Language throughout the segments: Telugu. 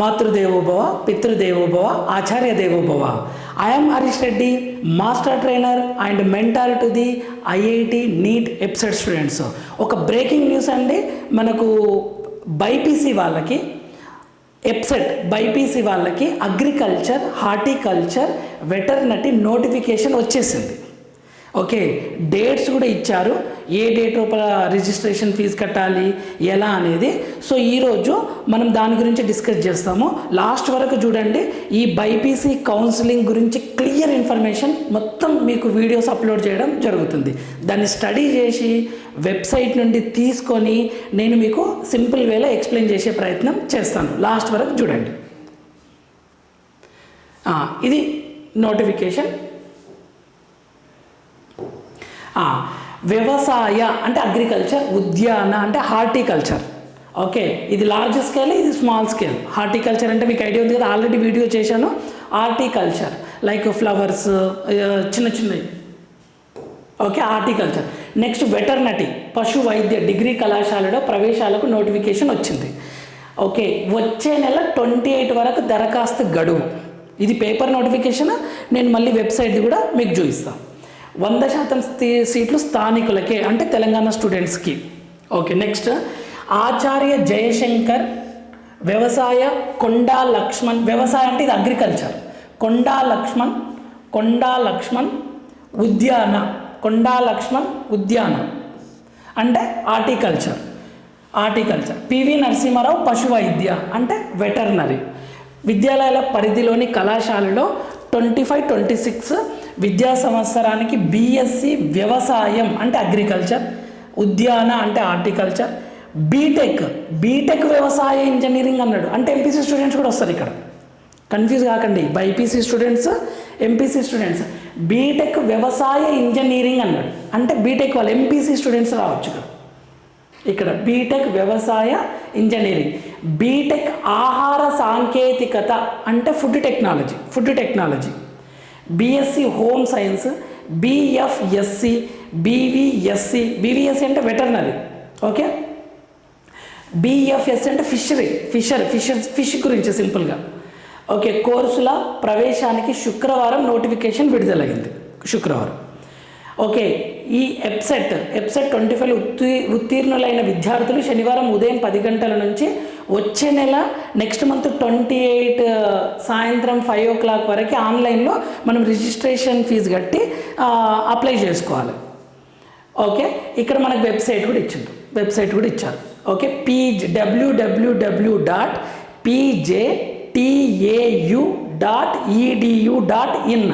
మాతృదేవోభవ పితృదేవోభవ ఆచార్య దేవోభవ I'm Harish Reddy master trainer and mentor to the IIT NEET EAPCET students ఒక బ్రేకింగ్ న్యూస్ అండి. మనకు బైపీసీ వాళ్ళకి ఎప్సెట్ బైపీసీ వాళ్ళకి అగ్రికల్చర్ హార్టికల్చర్ వెటర్నరీ నోటిఫికేషన్ వచ్చేసింది. ఓకే డేట్స్ కూడా ఇచ్చారు. ఏ డేట్ లోపల రిజిస్ట్రేషన్ ఫీజు కట్టాలి ఎలా అనేది. సో ఈరోజు మనం దాని గురించి డిస్కస్ చేస్తాము. లాస్ట్ వరకు చూడండి ఈ బైపీసీ కౌన్సిలింగ్ గురించి క్లియర్ ఇన్ఫర్మేషన్ మొత్తం మీకు వీడియోస్ అప్లోడ్ చేయడం జరుగుతుంది. దాన్ని స్టడీ చేసి వెబ్సైట్ నుండి తీసుకొని నేను మీకు సింపుల్ వేలో ఎక్స్ప్లెయిన్ చేసే ప్రయత్నం చేస్తాను. లాస్ట్ వరకు చూడండి. ఇది నోటిఫికేషన్ ఆ, వ్యవసాయ అంటే అగ్రికల్చర్ ఉద్యాన అంటే హార్టికల్చర్ ఓకే ఇది లార్జ్ స్కేల్ ఇది స్మాల్ స్కేల్ హార్టికల్చర్ అంటే మీకు ఐడియా ఉంది కదా ఆల్రెడీ వీడియో చేశాను. హార్టికల్చర్ లైక్ ఫ్లవర్స్ చిన్న చిన్నవి. ఓకే హార్టికల్చర్ నెక్స్ట్ వెటర్నటీ పశు వైద్య డిగ్రీ కళాశాలలో ప్రవేశాలకు నోటిఫికేషన్ వచ్చింది. ఓకే వచ్చే నెల ట్వంటీ ఎయిట్ వరకు దరఖాస్తు గడువు. ఇది పేపర్ నోటిఫికేషన్ నేను మళ్ళీ వెబ్సైట్ కూడా మీకు చూపిస్తాను వంద శాతం సీట్లు స్థానికులకే అంటే తెలంగాణ స్టూడెంట్స్కి. Okay next. ఆచార్య జయశంకర్ వ్యవసాయ కొండా లక్ష్మణ్ వ్యవసాయం అంటే ఇది అగ్రికల్చర్. కొండా లక్ష్మణ్ కొండా లక్ష్మణ్ ఉద్యాన కొండా లక్ష్మణ్ ఉద్యాన. అంటే హార్టికల్చర్ హార్టికల్చర్ పివి నరసింహారావు పశు వైద్య అంటే వెటర్నరీ. విద్యాలయాల పరిధిలోని కళాశాలలో ట్వంటీ ఫైవ్ ట్వంటీ సిక్స్ విద్యా సంవత్సరానికి బీఎస్సీ వ్యవసాయం అంటే అగ్రికల్చర్ ఉద్యాన అంటే హార్టికల్చర్ బీటెక్ బీటెక్ వ్యవసాయ ఇంజనీరింగ్ అన్నాడు. అంటే ఎంపీసీ స్టూడెంట్స్ కూడా వస్తారు ఇక్కడ. కన్ఫ్యూజ్ కాకండి. BiPC students MPC students BTech వ్యవసాయ ఇంజనీరింగ్ అన్నాడు. అంటే బీటెక్ వాళ్ళు ఎంపీసీ స్టూడెంట్స్ రావచ్చు ఇక్కడ. ఇక్కడ బీటెక్ వ్యవసాయ ఇంజనీరింగ్ బీటెక్ ఆహార సాంకేతికత అంటే food technology food technology BSc home science BFSc BVSc BVSc అంటే వెటర్నరీ ఓకే బీఎఫ్ఎస్ అంటే ఫిషరీ ఫిషర్ ఫిషర్ ఫిష్ గురించి సింపుల్గా ఓకే కోర్సుల ప్రవేశానికి శుక్రవారం నోటిఫికేషన్ విడుదలైంది శుక్రవారం. ఓకే ఈ ఎప్సెట్ ఎప్సెట్ ట్వంటీ ఫైవ్ ఉత్తీ ఉత్తీర్ణులైన విద్యార్థులు శనివారం ఉదయం పది గంటల నుంచి వచ్చే నెల నెక్స్ట్ మంత్ ట్వంటీ ఎయిట్ సాయంత్రం ఫైవ్ ఓ క్లాక్ వరకు ఆన్లైన్లో మనం రిజిస్ట్రేషన్ ఫీజు కట్టి అప్లై చేసుకోవాలి. ఓకే? ఇక్కడ మనకు వెబ్సైట్ కూడా ఇచ్చింది వెబ్సైట్ కూడా ఇచ్చారు. Okay? పీజ్ W W W dot PJTAU dot E D U dot in.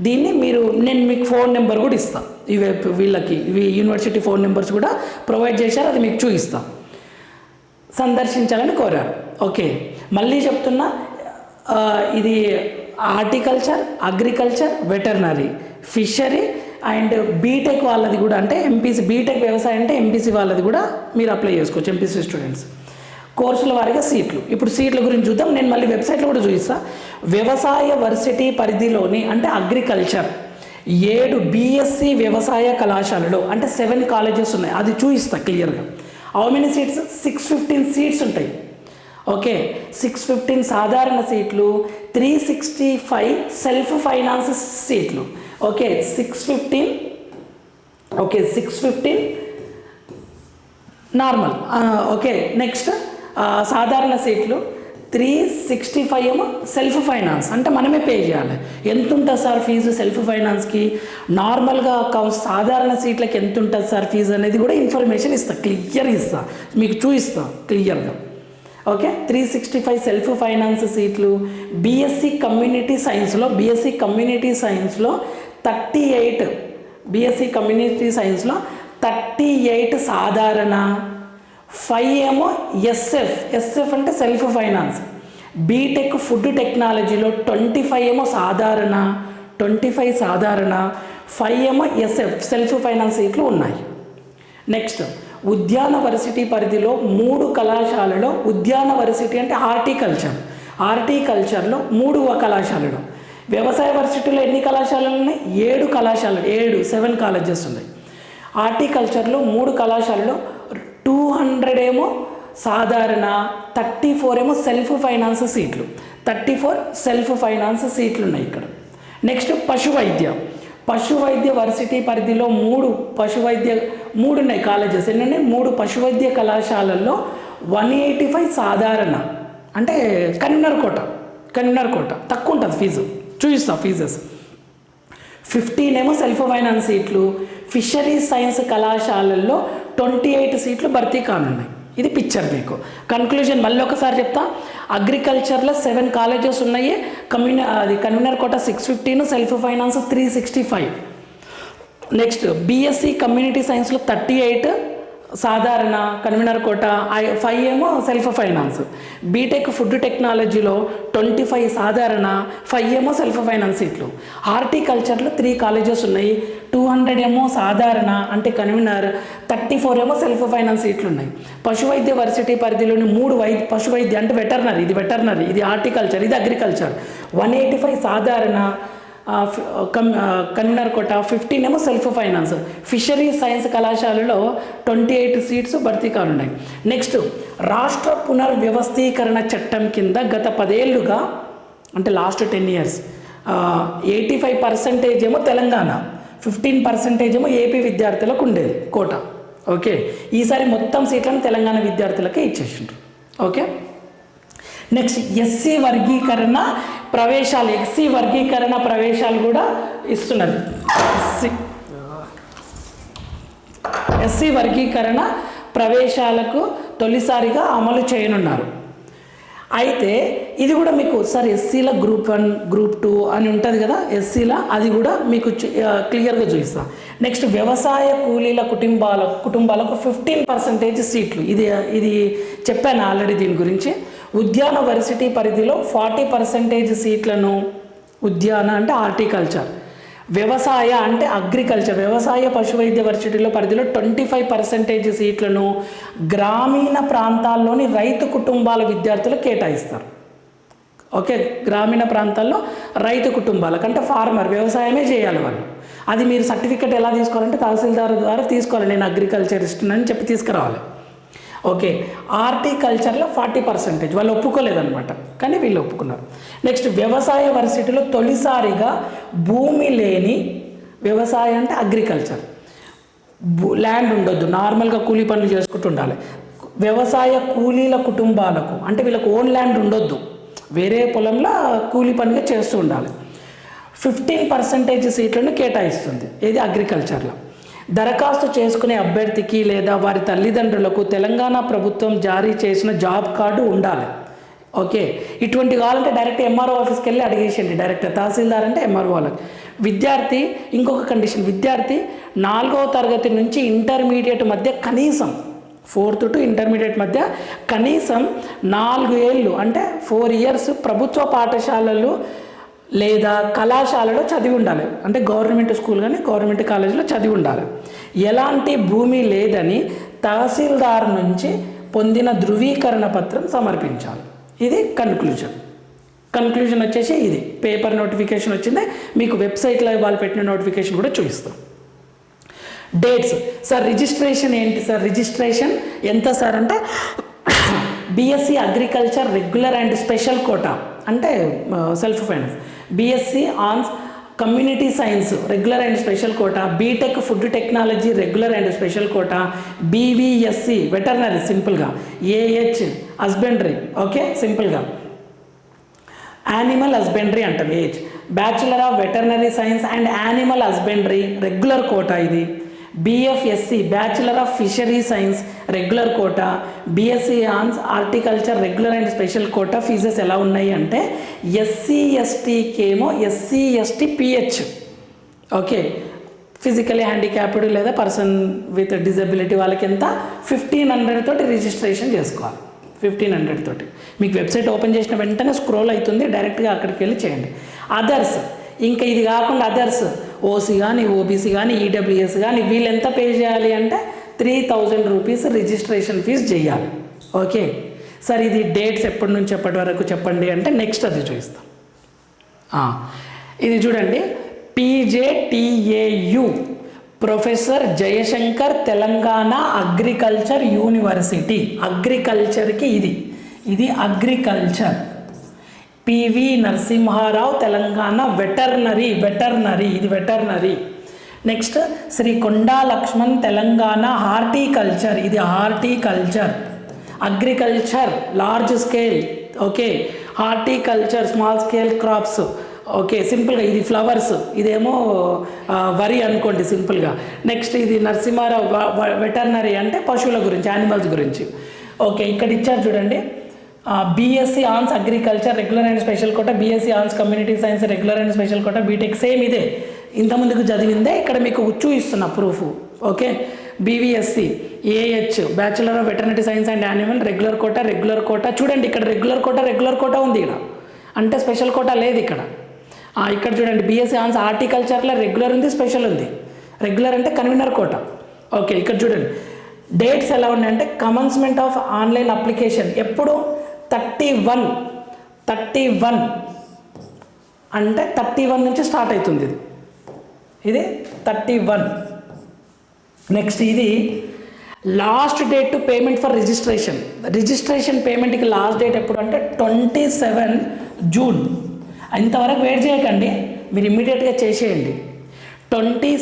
దీన్ని మీరు నేను మీకు ఫోన్ నెంబర్ కూడా ఇస్తాను. ఇవి వీళ్ళకి ఇవి యూనివర్సిటీ ఫోన్ నెంబర్స్ కూడా ప్రొవైడ్ చేశారు అది మీకు చూపిస్తాం. సందర్శించాలని కోరారు. ఓకే. మళ్ళీ చెప్తున్నా ఇది horticulture agriculture veterinary fishery and BTech వాళ్ళది కూడా అంటే ఎంపీసీ బీటెక్ వ్యవసాయం అంటే ఎంపీసీ వాళ్ళది కూడా మీరు అప్లై చేసుకోవచ్చు ఎంపీసీ స్టూడెంట్స్ కోర్సుల వారిగా సీట్లు. ఇప్పుడు సీట్ల గురించి చూద్దాం నేను మళ్ళీ వెబ్సైట్లో కూడా చూపిస్తాను వ్యవసాయ వర్సిటీ పరిధిలోని అంటే అగ్రికల్చర్ ఏడు బీఎస్సీ వ్యవసాయ కళాశాలలో అంటే సెవెన్ కాలేజెస్ ఉన్నాయి. అది చూపిస్తా క్లియర్గా how many seats six fifteen seats ఉంటాయి. ఓకే సిక్స్ ఫిఫ్టీన్ సాధారణ సీట్లు three sixty five self finance సీట్లు okay six fifteen okay six fifteen normal okay next సాధారణ సీట్లు త్రీ సిక్స్టీ ఫైవ్ ఏమో సెల్ఫ్ ఫైనాన్స్ అంటే మనమే పే చేయాలి. ఎంత ఉంటుంది సార్ ఫీజు సెల్ఫ్ ఫైనాన్స్కి నార్మల్గా కౌన్స్ సాధారణ సీట్లకి ఎంత ఉంటుంది సార్ ఫీజు అనేది కూడా ఇన్ఫర్మేషన్ ఇస్తా క్లియర్గా ఇస్తా. మీకు చూపిస్తా క్లియర్గా. Okay? Three sixty five self finance సీట్లు బీఎస్సీ కమ్యూనిటీ సైన్స్లో బీఎస్సీ కమ్యూనిటీ సైన్స్లో థర్టీ ఎయిట్ బీఎస్సీ కమ్యూనిటీ సైన్స్లో థర్టీ ఎయిట్ సాధారణ ఫైవ్ ఏమో ఎస్ఎఫ్. ఎస్ఎఫ్ అంటే సెల్ఫ్ ఫైనాన్స్. బీటెక్ ఫుడ్ టెక్నాలజీలో ట్వంటీ ఫైవ్ ఏమో సాధారణ. ట్వంటీ ఫైవ్ సాధారణ. ఫైవ్ ఏమో ఎస్ఎఫ్ సెల్ఫ్ ఫైనాన్స్ సీట్లు ఉన్నాయి. నెక్స్ట్ ఉద్యాన వర్సిటీ పరిధిలో మూడు కళాశాలలో ఉద్యాన వర్సిటీ అంటే హార్టికల్చర్. హార్టికల్చర్లో మూడు కళాశాలలు. వ్యవసాయ వర్సిటీలో ఎన్ని కళాశాలలు ఉన్నాయి? ఏడు కళాశాలలు ఏడు సెవెన్ కాలేజెస్ ఉన్నాయి. హార్టికల్చర్లో మూడు కళాశాలలో టూ హండ్రెడ్ ఏమో సాధారణ థర్టీ ఫోర్ ఏమో సెల్ఫ్ ఫైనాన్స్ సీట్లు. థర్టీ ఫోర్ సెల్ఫ్ ఫైనాన్స్ సీట్లు ఉన్నాయి ఇక్కడ. నెక్స్ట్ పశు వైద్య. పశు వైద్య వర్సిటీ పరిధిలో మూడు పశు వైద్య మూడు ఉన్నాయి కాలేజెస్. ఏంటంటే మూడు పశు వైద్య కళాశాలల్లో వన్ ఎయిటీ ఫైవ్ సాధారణ. అంటే కన్వీనర్ కోట కన్వీనర్ కోట. తక్కువ ఉంటుంది ఫీజు. చూపిస్తా ఫీజెస్. ఫిఫ్టీన్ ఏమో సెల్ఫ్ ఫైనాన్స్ సీట్లు. ఫిషరీస్ సైన్స్ కళాశాలల్లో ట్వంటీ ఎయిట్ సీట్లు భర్తీ కానున్నాయి. ఇది పిక్చర్ మీకు. కన్క్లూజన్ మళ్ళీ ఒకసారి చెప్తా. అగ్రికల్చర్లో సెవెన్ కాలేజెస్ ఉన్నాయి. కమ్యూని అది convenor quota six fifteen self finance three sixty five next BSc community సైన్స్లో థర్టీ ఎయిట్ సాధారణ కన్వీనర్ కోట ఐ- ఫైవ్ ఏమో సెల్ఫ్ ఫైనాన్స్. బీటెక్ ఫుడ్ టెక్నాలజీలో ట్వంటీ ఫైవ్ సాధారణ ఫైవ్ ఏమో సెల్ఫ్ ఫైనాన్స్ సీట్లు. హార్టికల్చర్లో త్రీ కాలేజెస్ ఉన్నాయి. టూ హండ్రెడ్ ఏమో సాధారణ అంటే కన్వీనర్. థర్టీ ఫోర్ ఏమో సెల్ఫ్ ఫైనాన్స్ సీట్లు ఉన్నాయి పశు వైద్య వర్సిటీ పరిధిలోని మూడు వైద్య పశు వైద్య అంటే వెటర్నరీ ఇది వెటర్నరీ ఇది హార్టికల్చర్ ఇది అగ్రికల్చర్. వన్ ఎయిటీ ఫైవ్ సాధారణ కమ్ కన్వీనర్ కోట ఫిఫ్టీన్ ఏమో సెల్ఫ్ ఫైనాన్స్ ఫిషరీ సైన్స్ కళాశాలలో ట్వంటీ ఎయిట్ సీట్స్ భర్తీ కానున్నాయి నెక్స్ట్ రాష్ట్ర పునర్వ్యవస్థీకరణ చట్టం కింద గత పదేళ్ళుగా అంటే last ten years eighty five percentage ఏమో తెలంగాణ ఫిఫ్టీన్ పర్సెంటేజ్ ఏమో ఏపీ విద్యార్థులకు ఉండేది కోట. ఓకే ఈసారి మొత్తం సీట్లను తెలంగాణ విద్యార్థులకే ఇచ్చేసిండ్రు. ఓకే నెక్స్ట్ ఎస్సీ వర్గీకరణ ప్రవేశాలు ఎస్సీ వర్గీకరణ ప్రవేశాలు కూడా ఇస్తున్నది ఎస్సీ. ఎస్సీ వర్గీకరణ ప్రవేశాలకు తొలిసారిగా అమలు చేయనున్నారు. అయితే ఇది కూడా మీకు సార్ ఎస్సీల గ్రూప్ వన్ గ్రూప్ టూ అని ఉంటుంది కదా ఎస్సీల అది కూడా మీకు క్లియర్గా చూపిస్తా. నెక్స్ట్ వ్యవసాయ కూలీల కుటుంబాల కుటుంబాలకు ఫిఫ్టీన్ పర్సెంటేజ్ సీట్లు. ఇది ఇది చెప్పాను ఆల్రెడీ దీని గురించి. ఉద్యాన వర్సిటీ పరిధిలో ఫార్టీ పర్సెంటేజ్ సీట్లను ఉద్యాన అంటే హార్టికల్చర్. వ్యవసాయ అంటే అగ్రికల్చర్. వ్యవసాయ పశువైద్య వర్సిటీలో పరిధిలో ట్వంటీ ఫైవ్ పర్సెంటేజ్ సీట్లను గ్రామీణ ప్రాంతాల్లోని రైతు కుటుంబాల విద్యార్థులు కేటాయిస్తారు. ఓకే గ్రామీణ ప్రాంతాల్లో రైతు కుటుంబాలకు అంటే ఫార్మర్ వ్యవసాయమే చేయాలి వాళ్ళు. అది మీరు సర్టిఫికెట్ ఎలా తీసుకోవాలంటే తహసీల్దార్ ద్వారా తీసుకోవాలి. నేను అగ్రికల్చరిస్ట్ అని చెప్పి తీసుకురావాలి. ఓకే. ఆర్టికల్చర్లో ఫార్టీ పర్సెంటేజ్. వాళ్ళు ఒప్పుకోలేదన్నమాట. కానీ వీళ్ళు ఒప్పుకున్నారు. నెక్స్ట్ వ్యవసాయ వర్సిటీలో తొలిసారిగా భూమి లేని వ్యవసాయం అంటే అగ్రికల్చర్. ల్యాండ్ ఉండొద్దు. నార్మల్గా కూలీ పనులు చేసుకుంటూ ఉండాలి. వ్యవసాయ కూలీల కుటుంబాలకు అంటే వీళ్ళకి ఓన్ ల్యాండ్ ఉండొద్దు. వేరే పొలంలో కూలీ పనిగా చేస్తూ ఉండాలి. ఫిఫ్టీన్ పర్సెంటేజ్ సీట్లను కేటాయిస్తుంది. ఇది అగ్రికల్చర్లో. దరఖాస్తు చేసుకునే అభ్యర్థికి లేదా వారి తల్లిదండ్రులకు తెలంగాణ ప్రభుత్వం జారీ చేసిన జాబ్ కార్డు ఉండాలి. ఓకే. ఇటువంటి కావాలంటే డైరెక్ట్ ఎంఆర్ఓ ఆఫీస్కి వెళ్ళి అడిగేసేయండి. డైరెక్ట్ తహసీల్దార్ అంటే ఎంఆర్ఓ వాళ్ళకి. విద్యార్థి ఇంకొక కండిషన్. విద్యార్థి నాలుగవ తరగతి నుంచి ఇంటర్మీడియట్ మధ్య కనీసం ఫోర్త్ టు ఇంటర్మీడియట్ మధ్య కనీసం నాలుగు ఏళ్ళు అంటే ఫోర్ ఇయర్స్ ప్రభుత్వ పాఠశాలలు లేదా కళాశాలలో చదివి ఉండాలి. అంటే గవర్నమెంట్ స్కూల్ కానీ గవర్నమెంట్ కాలేజీలో చదివి ఉండాలి. ఎలాంటి భూమి లేదని తహసీల్దార్ నుంచి పొందిన ధృవీకరణ పత్రం సమర్పించాలి. ఇది కన్క్లూజన్ కన్క్లూజన్ వచ్చేసి ఇది. పేపర్ నోటిఫికేషన్ వచ్చింది. మీకు వెబ్సైట్లో వాళ్ళు పెట్టిన నోటిఫికేషన్ కూడా చూపిస్తాం. డేట్స్ సార్ రిజిస్ట్రేషన్ ఏంటి? సార్ రిజిస్ట్రేషన్ ఎంత సార్ అంటే BSc agriculture regular and special quota అంటే uh, self finance BSc hons community science regular and special quota BTech food technology regular and special quota BVSc veterinary సింపుల్గా ఏహెచ్ హస్బెండరీ ఓకే సింపుల్గా యానిమల్ హస్బెండరీ అంటాం age bachelor of veterinary science and animal husbandry regular quota ఇది. BFSc bachelor of fishery science regular quota BSc hons horticulture regular and special quota fees ఎలా ఉన్నాయి అంటే SC ఎస్టీకేమో SC ST PH okay physically handicapped లేదా పర్సన్ విత్ డిజబిలిటీ వాళ్ళకి ఎంత? ఫిఫ్టీన్ హండ్రెడ్ తోటి రిజిస్ట్రేషన్ చేసుకోవాలి. ఫిఫ్టీన్ హండ్రెడ్ తోటి. మీకు వెబ్సైట్ ఓపెన్ చేసిన వెంటనే స్క్రోల్ అవుతుంది డైరెక్ట్గా అక్కడికి వెళ్ళి చేయండి. అదర్స్ ఇంకా ఇది కాకుండా అదర్స్ ఓసీ కానీ ఓబీసీ కానీ ఈడబ్ల్యూఎస్ కానీ వీళ్ళెంత పే చేయాలి అంటే three thousand rupees registration fee చేయాలి. ఓకే? సార్ ఇది డేట్స్ ఎప్పటి నుంచి ఎప్పటి వరకు చెప్పండి అంటే నెక్స్ట్ అది చూపిస్తాం. ఇది చూడండి. PJTAU professor Jayashankar Telangana agriculture university. అగ్రికల్చర్కి ఇది. ఇది agriculture. PV Narasimha Rao Telangana veterinary veterinary ఇది veterinary. Next Sri Konda Laxman Telangana horticulture ఇది horticulture agriculture large scale okay. Horticulture small scale crops okay. సింపుల్గా ఇది ఫ్లవర్స్ ఇదేమో వరి అనుకోండి సింపుల్గా. నెక్స్ట్ ఇది నరసింహారావు వెటర్నరీ అంటే పశువుల గురించి యానిమల్స్ గురించి. ఓకే ఇక్కడ ఇచ్చారు చూడండి. BSc hons agriculture regular and special quota BSc hons community science regular and special quota BTech same ఇదే. ఇంతమందికి చదివిందే ఇక్కడ మీకు చూపిస్తున్న proof okay BVSc A H bachelor of veterinary science and animal regular quota regular quota చూడండి ఇక్కడ రెగ్యులర్ కోట రెగ్యులర్ కోట ఉంది ఇక్కడ. అంటే స్పెషల్ కోట లేదు ఇక్కడ. ఇక్కడ చూడండి బీఎస్సీ ఆన్స్ హార్టికల్చర్లో రెగ్యులర్ ఉంది స్పెషల్ ఉంది. రెగ్యులర్ అంటే కన్వీనర్ కోట ఓకే ఇక్కడ చూడండి. డేట్స్ ఎలా ఉన్నాయంటే కమన్స్మెంట్ ఆఫ్ ఆన్లైన్ అప్లికేషన్ ఎప్పుడు? Thirty one. Thirty one. అంటే థర్టీ వన్ నుంచి స్టార్ట్ అవుతుంది ఇది. ఇది థర్టీ వన్. నెక్స్ట్ ఇది last date to payment for registration. Registration పేమెంట్కి last date ఎప్పుడు అంటే ట్వంటీ సెవెన్ జూన్. ఇంతవరకు వెయిట్ చేయకండి మీరు ఇమ్మీడియట్గా చేసేయండి. ట్వంటీ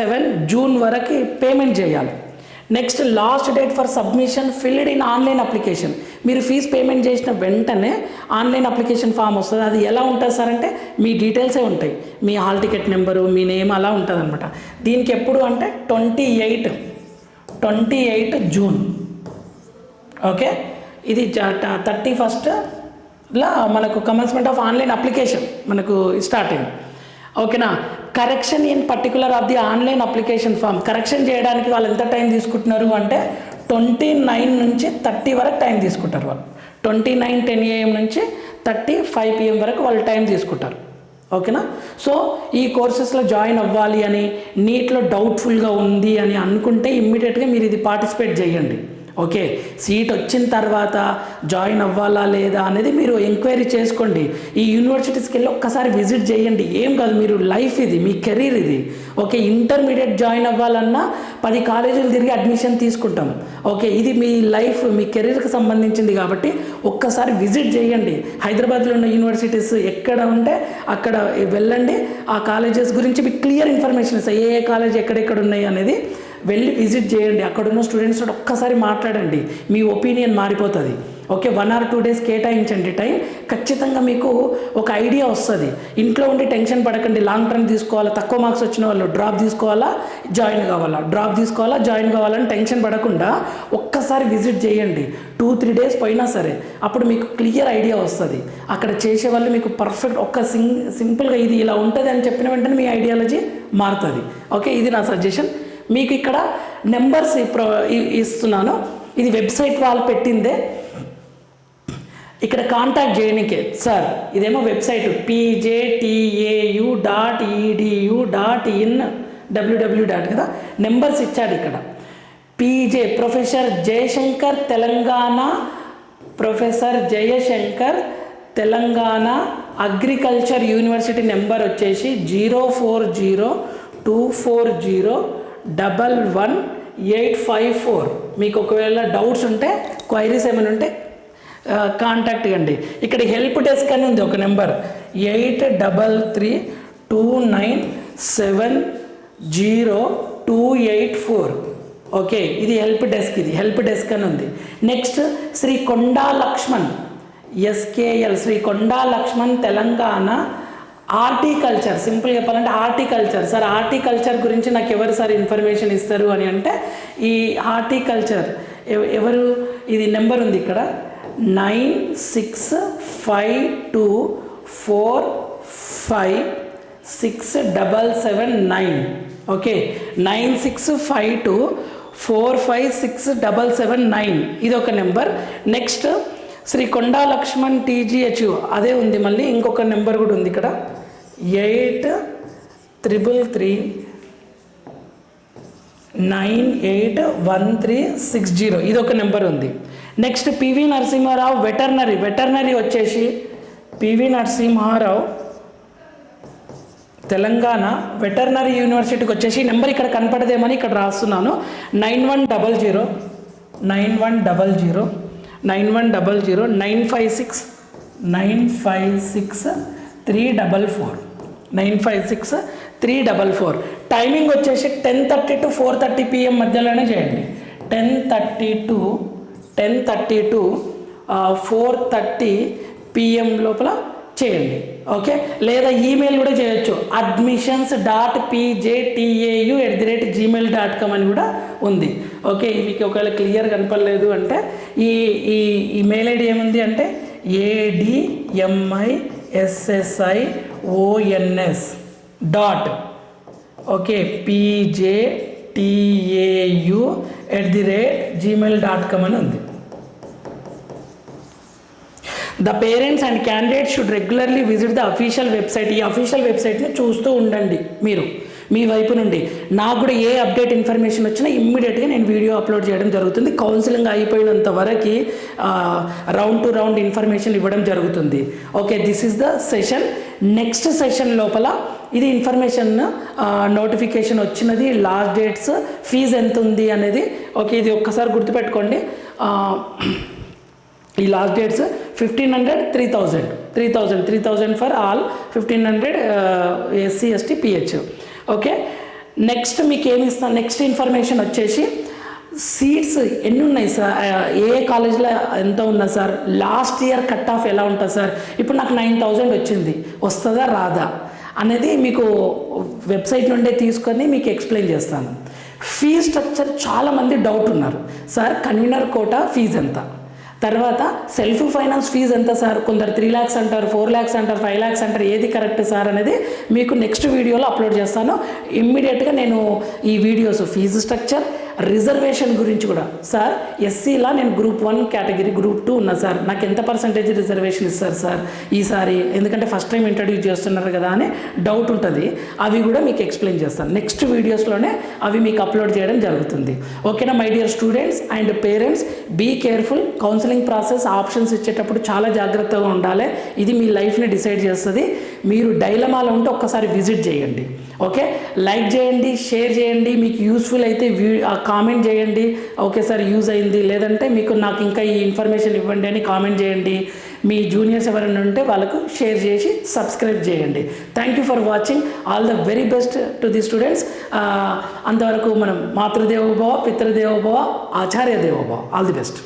సెవెన్ జూన్ వరకు పేమెంట్ చేయాలి. Next last date for submission filled in online application మీరు ఫీజ్ పేమెంట్ చేసిన వెంటనే ఆన్లైన్ అప్లికేషన్ ఫామ్ వస్తుంది. అది ఎలా ఉంటుంది సార్ అంటే మీ డీటెయిల్సే ఉంటాయి. మీ హాల్ టికెట్ నెంబరు మీ నేమ్ అలా ఉంటుంది అనమాట దీనికి ఎప్పుడు అంటే twenty eight twenty eight June okay ఇది థర్టీ ఫస్ట్లో మనకు కమెన్స్మెంట్ ఆఫ్ ఆన్లైన్ అప్లికేషన్ మనకు స్టార్ట్ అయింది. ఓకేనా? Correction in particular of the online application form correction చేయడానికి వాళ్ళు ఎంత టైం తీసుకుంటున్నారు అంటే ట్వంటీ నైన్ నుంచి థర్టీ వరకు టైం తీసుకుంటారు వాళ్ళు. ట్వంటీ నైన్ టెన్ ఏఎం నుంచి థర్టీ ఫైవ్ పిఎం వరకు వాళ్ళు టైం తీసుకుంటారు. ఓకేనా? సో ఈ కోర్సెస్లో జాయిన్ అవ్వాలి అని నీట్లో డౌట్ఫుల్గా ఉంది అని అనుకుంటే ఇమ్మీడియట్గా మీరు ఇది పార్టిసిపేట్ చేయండి. ఓకే సీట్ వచ్చిన తర్వాత జాయిన్ అవ్వాలా లేదా అనేది మీరు ఎంక్వైరీ చేసుకోండి. ఈ యూనివర్సిటీస్కి వెళ్ళి ఒక్కసారి విజిట్ చేయండి. ఏం కాదు మీరు లైఫ్ ఇది మీ కెరీర్ ఇది. ఓకే ఇంటర్మీడియట్ జాయిన్ అవ్వాలన్నా పది కాలేజీలు తిరిగి అడ్మిషన్ తీసుకుంటాం. ఓకే ఇది మీ లైఫ్ మీ కెరీర్కి సంబంధించింది కాబట్టి ఒక్కసారి విజిట్ చేయండి. హైదరాబాద్లో ఉన్న యూనివర్సిటీస్ ఎక్కడ ఉంటే అక్కడ వెళ్ళండి. ఆ కాలేజెస్ గురించి మీకు క్లియర్ ఇన్ఫర్మేషన్ ఇస్తాయి ఏ ఏ కాలేజ్ ఎక్కడెక్కడ ఉన్నాయి అనేది వెళ్ళి విజిట్ చేయండి. అక్కడున్న స్టూడెంట్స్ తోటి ఒక్కసారి మాట్లాడండి. మీ ఒపీనియన్ మారిపోతుంది. Okay one or two days కేటాయించండి టైం. ఖచ్చితంగా మీకు ఒక ఐడియా వస్తుంది. ఇంట్లో ఉండి టెన్షన్ పడకండి. లాంగ్ టర్మ్ తీసుకోవాలా? తక్కువ మార్క్స్ వచ్చిన వాళ్ళు డ్రాప్ తీసుకోవాలా? జాయిన్ కావాలా? డ్రాప్ తీసుకోవాలా? జాయిన్ కావాలని టెన్షన్ పడకుండా ఒక్కసారి విజిట్ చేయండి. టూ త్రీ డేస్ పోయినా సరే అప్పుడు మీకు క్లియర్ ఐడియా వస్తుంది. అక్కడ చేసే వాళ్ళు మీకు పర్ఫెక్ట్ ఒక్క సింగ్ సింపుల్గా ఇది ఇలా ఉంటుంది అని చెప్పిన వెంటనే మీ ఐడియాలజీ మారుతుంది. ఓకే ఇది నా సజెషన్. మీకు ఇక్కడ నెంబర్స్ ఇస్తున్నాను. ఇది వెబ్సైట్ వాళ్ళు పెట్టిందే. ఇక్కడ కాంటాక్ట్ చేయడానికి సార్ ఇదేమో website. PJTAU dot EDU dot in WWW dot కదా? నెంబర్స్ ఇచ్చాడు ఇక్కడ. PJ professor Jayashankar Telangana. Professor Jayashankar Telangana. Agriculture university number వచ్చేసి zero four zero two four zero double one eight five four. మీకు ఒకవేళ డౌట్స్ ఉంటే క్వైరీస్ ఏమైనా ఉంటే కాంటాక్ట్ కండి ఇక్కడ హెల్ప్ డెస్క్ అని ఉంది ఒక number. Eight double three two nine seven zero two eight four. Okay ఇది హెల్ప్ డెస్క్ ఇది. హెల్ప్ డెస్క్ అని ఉంది. Next Sri Konda Laxman. SKL Sri Konda Laxman Telangana horticulture simple చెప్పాలంటే ఆర్టికల్చర్. సార్ ఆర్టికల్చర్ గురించి నాకు ఎవరు సార్ ఇన్ఫర్మేషన్ ఇస్తారు అని అంటే ఈ ఆర్టికల్చర్ ఎవరు? ఇది నెంబర్ ఉంది ఇక్కడ. Nine six five two four five six double seven nine. Okay. Nine six five two four five six double seven nine. ఇది ఒక number. Next Shri Konda Laxman TGH అదే ఉంది మళ్ళీ ఇంకొక నెంబర్ కూడా ఉంది ఇక్కడ. Eight triple three nine eight one three six zero. ఇది ఒక నెంబర్ ఉంది. Next PV Narasimha Rao veterinary. Veterinary వచ్చేసి పివి నరసింహారావు తెలంగాణ వెటర్నరీ యూనివర్సిటీకి వచ్చేసి నెంబర్ ఇక్కడ కనపడదేమని ఇక్కడ రాస్తున్నాను. Nine one double zero. Nine one double zero. Nine one double zero. Nine five six. Nine five six three double four. Nine five six three double four. Timing వచ్చేసి ten thirty to four thirty PM మధ్యలోనే చేయండి. Ten thirty to ten thirty to four thirty PM లోపల చేయండి. ఓకే? లేదా ఈమెయిల్ కూడా చేయొచ్చు. Admissions dot PJTAU at the rate Gmail dot com అని కూడా ఉంది. ఓకే? మీకు ఒకవేళ క్లియర్ కనపడలేదు అంటే ఈ ఈ ఈమెయిల్ మెయిల్ ఐడి ఏముంది అంటే ADMI SSI ONS dot okay PJTAU at the rate Gmail dot com అని ఉంది. The parents and candidate should regularly visit the official website ఈ అఫీషియల్ వెబ్సైట్ని చూస్తూ ఉండండి మీరు. మీ వైపు నుండి. నాకు కూడా ఏ అప్డేట్ ఇన్ఫర్మేషన్ వచ్చినా ఇమ్మీడియట్గా నేను వీడియో అప్లోడ్ చేయడం జరుగుతుంది. కౌన్సిలింగ్ అయిపోయినంత వరకు రౌండ్ టు రౌండ్ ఇన్ఫర్మేషన్ ఇవ్వడం జరుగుతుంది. Okay this is the session. Next session లోపల ఇది ఇన్ఫర్మేషన్ నోటిఫికేషన్ వచ్చినది. లాస్ట్ డేట్స్ ఫీజు ఎంత ఉంది అనేది ఓకే ఇది ఒక్కసారి గుర్తుపెట్టుకోండి. ఈ last dates fifteen hundred three thousand. Three thousand three thousand for all fifteen hundred SC ST PH. Okay? Next మీకు ఏమి ఇస్తాను నెక్స్ట్ ఇన్ఫర్మేషన్ వచ్చేసి సీట్స్ ఎన్ని ఉన్నాయి సార్ ఏ కాలేజ్లో ఎంత ఉందా sir? Last year cut off ఎలా ఉంటుంది సార్? ఇప్పుడు నాకు నైన్ థౌజండ్ వచ్చింది. వస్తుందా రాదా? అనేది మీకు వెబ్సైట్ నుండే తీసుకొని మీకు ఎక్స్ప్లెయిన్ చేస్తాను. ఫీ స్ట్రక్చర్ చాలామంది డౌట్ ఉన్నారు. సార్ కన్వీనర్ కోట ఫీజు ఎంత? తర్వాత సెల్ఫ్ ఫైనాన్స్ ఫీజు ఎంత సార్? కొందరు త్రీ ల్యాక్స్ అంటారు ఫోర్ ల్యాక్స్ అంటారు ఫైవ్ ల్యాక్స్ అంటారు ఏది కరెక్ట్ సార్ అనేది మీకు నెక్స్ట్ వీడియోలో అప్లోడ్ చేస్తాను. ఇమ్మీడియట్గా నేను ఈ వీడియోస్ ఫీజు స్ట్రక్చర్ రిజర్వేషన్ గురించి కూడా. సార్ ఎస్సీలా నేను group one category group two ఉన్నా సార్. నాకు ఎంత పర్సంటేజ్ రిజర్వేషన్ ఇస్తారు సార్ ఈసారి? ఎందుకంటే ఫస్ట్ టైం ఇంట్రడ్యూస్ చేస్తున్నారు కదా అని డౌట్ ఉంటుంది. అవి కూడా మీకు ఎక్స్ప్లెయిన్ చేస్తాను. నెక్స్ట్ వీడియోస్లోనే అవి మీకు అప్లోడ్ చేయడం జరుగుతుంది. ఓకేనా my dear students and parents be careful. Counselling process options ఇచ్చేటప్పుడు చాలా జాగ్రత్తగా ఉండాలి. ఇది మీ లైఫ్ని డిసైడ్ చేస్తుంది. మీరు డైలమాలో ఉంటే ఒక్కసారి విజిట్ చేయండి. ఓకే? లైక్ చేయండి షేర్ చేయండి మీకు యూస్ఫుల్ అయితే వ్యూ కామెంట్ చేయండి. ఓకే సార్ యూజ్ అయింది. లేదంటే మీకు నాకు ఇంకా ఈ ఇన్ఫర్మేషన్ ఇవ్వండి అని కామెంట్ చేయండి. మీ జూనియర్స్ ఎవరైనా ఉంటే వాళ్ళకు షేర్ చేసి సబ్స్క్రైబ్ చేయండి. Thank you for watching all the very best to the students అంతవరకు మనం మాతృదేవోభవ పితృదేవోభవ ఆచార్య దేవోభవ ఆల్ ది బెస్ట్